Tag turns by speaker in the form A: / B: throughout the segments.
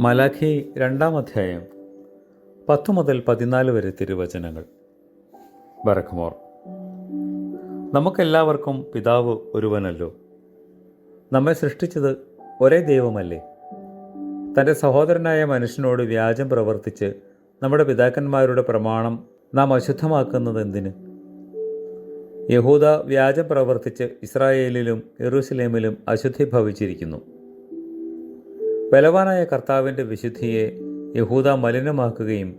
A: മലാഖി രണ്ടാം അധ്യായം പത്തു മുതൽ പതിനാല് വരെ തിരുവചനങ്ങൾ. ബറഖ്മോർ നമുക്കെല്ലാവർക്കും പിതാവ് ഒരുവനല്ലോ. നമ്മെ സൃഷ്ടിച്ചത് ഒരേ ദൈവമല്ലേ? തന്റെ സഹോദരനായ മനുഷ്യനോട് വ്യാജം പ്രവർത്തിച്ച് നമ്മുടെ പിതാക്കന്മാരുടെ പ്രമാണം നാം അശുദ്ധമാക്കുന്നത് എന്തിന്? യഹൂദ വ്യാജം പ്രവർത്തിച്ച് ഇസ്രായേലിലും എറുസലേമിലും അശുദ്ധി ഭവിച്ചിരിക്കുന്നു. ബലവാനായ കർത്താവിന്റെ വിശുദ്ധിയെ യഹൂദ മലിനമാക്കുകയും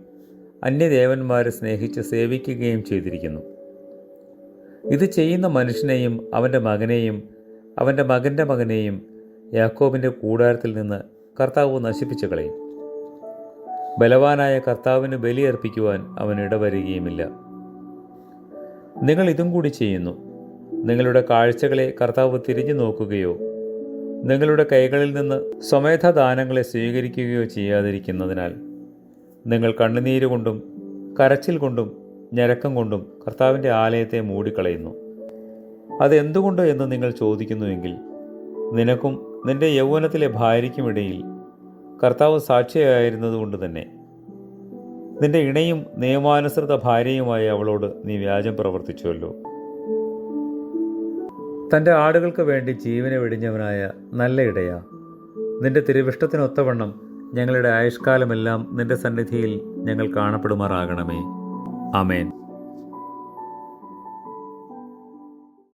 A: അന്യദേവന്മാരെ സ്നേഹിച്ച് സേവിക്കുകയും ചെയ്തിരിക്കുന്നു. ഇത് ചെയ്യുന്ന മനുഷ്യനെയും അവന്റെ മകനെയും അവന്റെ മകന്റെ മകനെയും യാക്കോബിന്റെ കൂടാരത്തിൽ നിന്ന് കർത്താവ് നശിപ്പിച്ചു കളയും. ബലവാനായ കർത്താവിന് ബലിയർപ്പിക്കുവാൻ അവൻ ഇടവരികയുമില്ല. നിങ്ങൾ ഇതും കൂടി ചെയ്യുന്നു. നിങ്ങളുടെ കാഴ്ചകളെ കർത്താവ് തിരിഞ്ഞു നോക്കുകയോ നിങ്ങളുടെ കൈകളിൽ നിന്ന് സ്വമേധ ദാനങ്ങളെ സ്വീകരിക്കുകയോ ചെയ്യാതിരിക്കുന്നതിനാൽ നിങ്ങൾ കണ്ണുനീര് കൊണ്ടും കരച്ചിൽ കൊണ്ടും ഞരക്കം കൊണ്ടും കർത്താവിന്റെ ആലയത്തെ മൂടിക്കളയുന്നു. അതെന്തുകൊണ്ട് എന്ന് നിങ്ങൾ ചോദിക്കുന്നുവെങ്കിൽ നിനക്കും നിന്റെ യൗവനത്തിലെ ഭാര്യയ്ക്കുമിടയിൽ കർത്താവ് സാക്ഷിയായിരുന്നതുകൊണ്ട് തന്നെ. നിന്റെ ഇണയും നിയമാനുസൃത ഭാര്യയുമായി അവളോട് നീ വ്യാജം പ്രവർത്തിച്ചുവല്ലോ. തന്റെ ആടുകൾക്ക് വേണ്ടി ജീവനെ വെടിഞ്ഞവനായ നല്ല ഇടയാ. നിന്റെ തിരുവിഷ്ടത്തിനൊത്തവണ്ണം ഞങ്ങളുടെ ആയുഷ്കാലമെല്ലാം നിന്റെ സന്നിധിയിൽ ഞങ്ങൾ കാണപ്പെടുമാറാകണമേ. ആമേൻ.